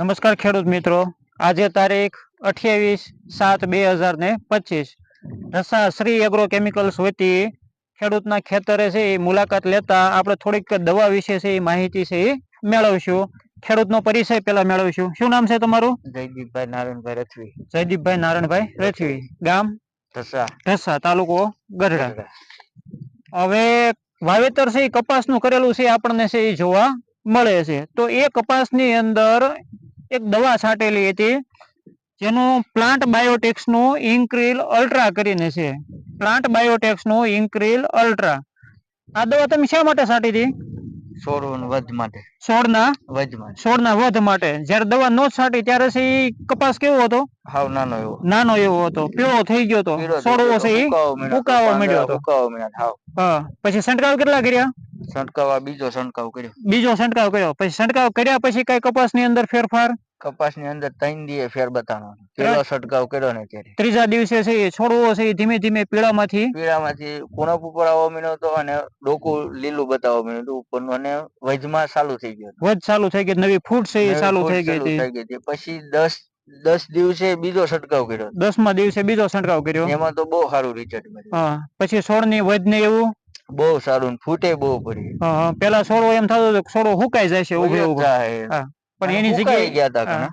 નમસ્કાર ખેડૂત મિત્રો. આજે તારીખ અઠ્યાવીસ સાત બે હજાર ને પચીસ. રસા શ્રી એગ્રો કેમિકલ્સ વતી ખેડૂતના ખેતરે છે એ મુલાકાત લેતા આપણે થોડીક દવા વિશે છે એ માહિતી છે એ મેળવશું. ખેડૂતનો પરિચય પેલા મેળવશું. શું નામ છે તમારું? જયદીપભાઈ નારાયણભાઈ રથવી. જયદીપભાઈ નારાયણભાઈ રથવી. ગામ? ઢસા ઢસા તાલુકો ગઢડા. હવે વાવેતર છે એ કપાસનું કરેલું છે આપણને છે એ જોવા મળે છે. તો એ કપાસની અંદર એક દવા છાંટેલી હતી. જેનું પ્લાન્ટ બાયોટેક્સનું ઇન્ક્રીલ અલ્ટ્રા કરીને છે. પ્લાન્ટ બાયોટેક્સનું ઇન્ક્રીલ અલ્ટ્રા આ દવા તમે શા માટે છાંટી હતી? વધ માટે. છોડના? વધ માટે. છોડના વધ માટે. જ્યારે દવા નો છાંટી ત્યારે છે કપાસ કેવો હતો? હાવ નાનો એવો. નાનો એવો હતો. પીળો થઈ ગયો હતો. છોડવો છે હા. પછી છંટકાવ કેટલા કર્યા? છંટકાવ બીજો છંટકાવ કર્યો. બીજો છંટકાવ કર્યો. પછી છંટકાવ કર્યા પછી કઈ કપાસની અંદર ફેરફાર? કપાસની અંદર ત્રણ દિવસ ફેર બતાવવાનો. પેલો છંટકાવ કર્યો ને ત્યારે ત્રીજા દિવસે છે એ છોડવો છે એ ધીમે ધીમે પીળામાંથી? પીળામાંથી કુણપ ઉપર આવવા મળ્યો હતો અને ડોકું લીલું બતાવવા મળ્યું હતું. ઉપરનું અને વજમાં ચાલુ થઈ ગયું વજ ચાલુ થઈ ગઈ નવી ફૂટ છે એ ચાલુ થઈ ગઈ હતી. પછી દસ દસ દિવસે બીજો છંટકાવ કર્યો દસમા દિવસે બીજો છંટકાવ કર્યો. એમાં તો બહુ સારું રિઝલ્ટ મળ્યું. પછી પછી છોડની વધ ને એવું? બહુ સારું ફૂટે બહુ પડી. પેલા છોડો એમ થતો હતો કે છોડવો હુકાઈ જાય છે ઉભે ઊભો પણ એની જગ્યાએ ગયા હા, ઘણા.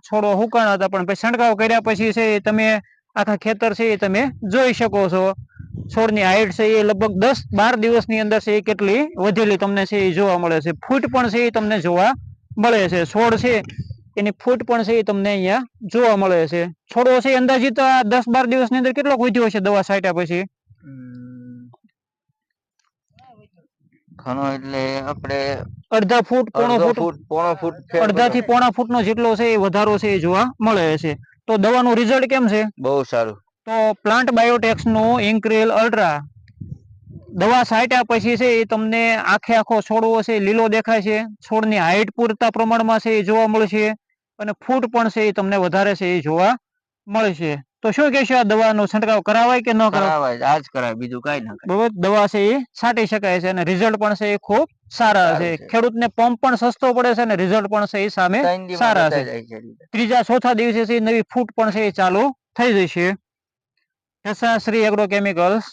હતા પણ પછી છંટકાવ કર્યા પછી છે તમે આખા ખેતર છે એ તમે જોઈ શકો છો. છોડની હાઈટ છે એ લગભગ દસ બાર દિવસની અંદર છે એ કેટલી વધેલી તમને છે એ જોવા મળે છે. ફૂટ પણ છે એ તમને જોવા મળે છે. છોડ છે એની ફૂટ પણ છે એ તમને અહીંયા જોવા મળે છે. છોડો છે અંદાજિત દસ બાર દિવસની અંદર કેટલો વધ્યો છે દવા છાંટ્યા પછી? ઘણો એટલે આપણે અડધા ફૂટ પોણો ફૂટ? પોણો ફૂટ અડધા થી પોણા ફૂટ નો જેટલો છે એ વધારો છે એ જોવા મળે છે. તો દવાનું રિઝલ્ટ કેમ છે? બહુ સારું. તો પ્લાન્ટ બાયોટેક્સનું ઇન્ક્રેલ અલ્ટ્રા દવા છાંટ્યા પછી છે એ તમને આખે આખો છોડવો છે લીલો દેખાય છે. છોડની હાઈટ પૂરતા પ્રમાણમાં છે એ જોવા મળશે. અને ફૂટ પણ છે એ તમને વધારે છે એ જોવા મળશે. તો શું કહેશો આ દવાનો છંટકાવ કરાવાય કે ન કરાવાય? આજ કરાય બીજું કઈ ના કરાય. બરોબર દવા છે એ છાંટી શકાય છે અને રિઝલ્ટ પણ છે એ ખૂબ સારા છે. ખેડૂતને પંપ પણ સસ્તો પડે છે અને રિઝલ્ટ પણ છે એ સામે સારા છે. ત્રીજા ચોથા દિવસે છે નવી ફૂટ પણ છે એ ચાલુ થઈ જશે. Shri agro chemicals